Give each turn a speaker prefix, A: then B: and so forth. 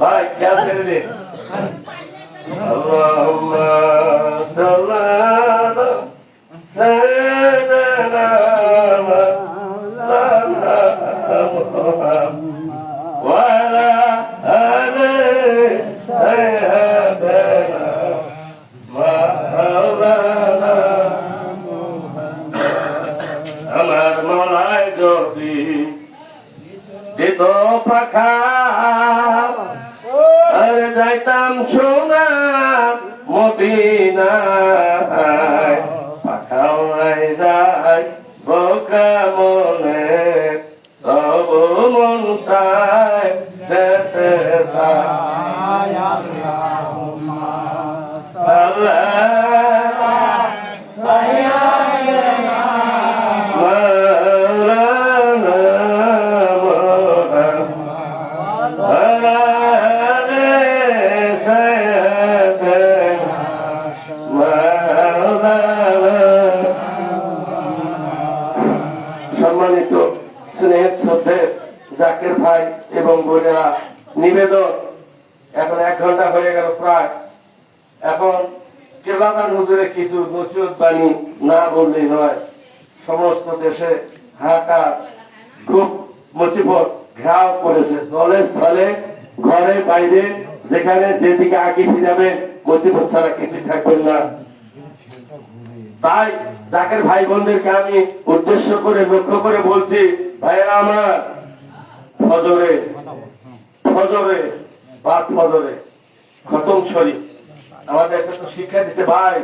A: ভাই খেয়াল ছেড়ে দিন اللهم صل على سيدنا مولانا محمد وعلى آل سيدنا مولانا আমার মলায় যদি দিত পাখা আর যাইতাম সোনা মনটায় যেতে চাই আল্লাহুম্মা সাল্লাল্লাহু সম্মানিত স্নেহের শ্রদ্ধের জাকির ভাই এবং বোনেরা নিবেদন। এখন এক ঘণ্টা হয়ে গেল প্রায়। এখন কেবাগান হুজুরে কিছু নসিহত বাণী না বললেই নয়। সমস্ত দেশে হাহাকার, খুব মুসিবত ঘেরাও করেছে। জলে স্থলে ঘরে বাইরে, যেখানে যেদিকে আগে ফিরাবে মুসিবত ছাড়া কিছু থাকবেন না। তাই জাকের ভাই বোনদেরকে আমি উদ্দেশ্য করে, লক্ষ্য করে বলছি, ভাইয়েরা আমার ফজরে ফজরে বাদ ফজরে। খতম শরীফ। আমাদের একটা শিক্ষা দিতে ভাই।